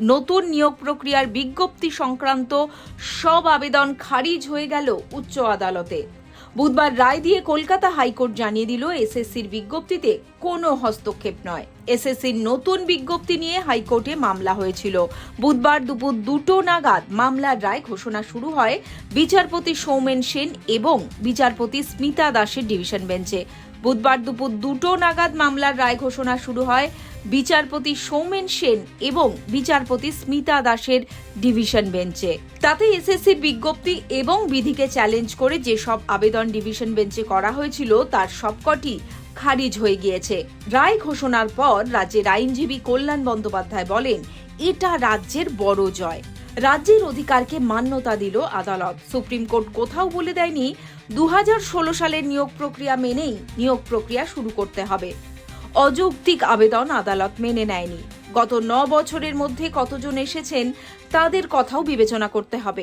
নতুন নিয়োগ প্রক্রিয়ার বিজ্ঞপ্তি সংক্রান্ত সব আবেদন খারিজ হয়ে গেল উচ্চ আদালতে। বুধবার রায় দিয়ে কলকাতা হাইকোর্ট জানিয়ে দিল এসএসসির বিজ্ঞপ্তিতে কোনো হস্তক্ষেপ নয়। এসএসসির নতুন বিজ্ঞপ্তি নিয়ে হাইকোর্টে মামলা হয়েছিল। বুধবার দুপুর দুটো নাগাদ মামলার রায় ঘোষণা শুরু হয় বিচারপতি সৌমেন সেন এবং বিচারপতি স্মিতা দাসের ডিভিশন বেঞ্চে। বুধবার দুপুর দুটো নাগাদ মামলার রায় ঘোষণা শুরু হয় বিচারপতি সৌমেন সেন এবং বিচারপতি স্মিতা দাসের ডিভিশন বেঞ্চে। তাতে এসএসসির বিজ্ঞপ্তি এবং বিধিকে চ্যালেঞ্জ করে যেসব আবেদন ডিভিশন বেঞ্চে করা হয়েছিল, তার সবকটি খারিজ হয়ে গিয়েছে। রায় ঘোষণার পর রাজ্যের আইনজীবী কল্যাণ বন্দ্যোপাধ্যায় বলেন, এটা রাজ্যের বড় জয়। রাজ্যের অধিকারকে মান্যতা দিল আদালত। সুপ্রিম কোর্ট কোথাও বলে দেয়নি দু হাজার ষোলো সালের নিয়োগ প্রক্রিয়া মেনেই নিয়োগ প্রক্রিয়া শুরু করতে হবে। অযৌক্তিক আবেদন আদালত মেনে নেয়নি। গত ন বছরের মধ্যে কতজন এসেছেন, তাদের কথাও বিবেচনা করতে হবে।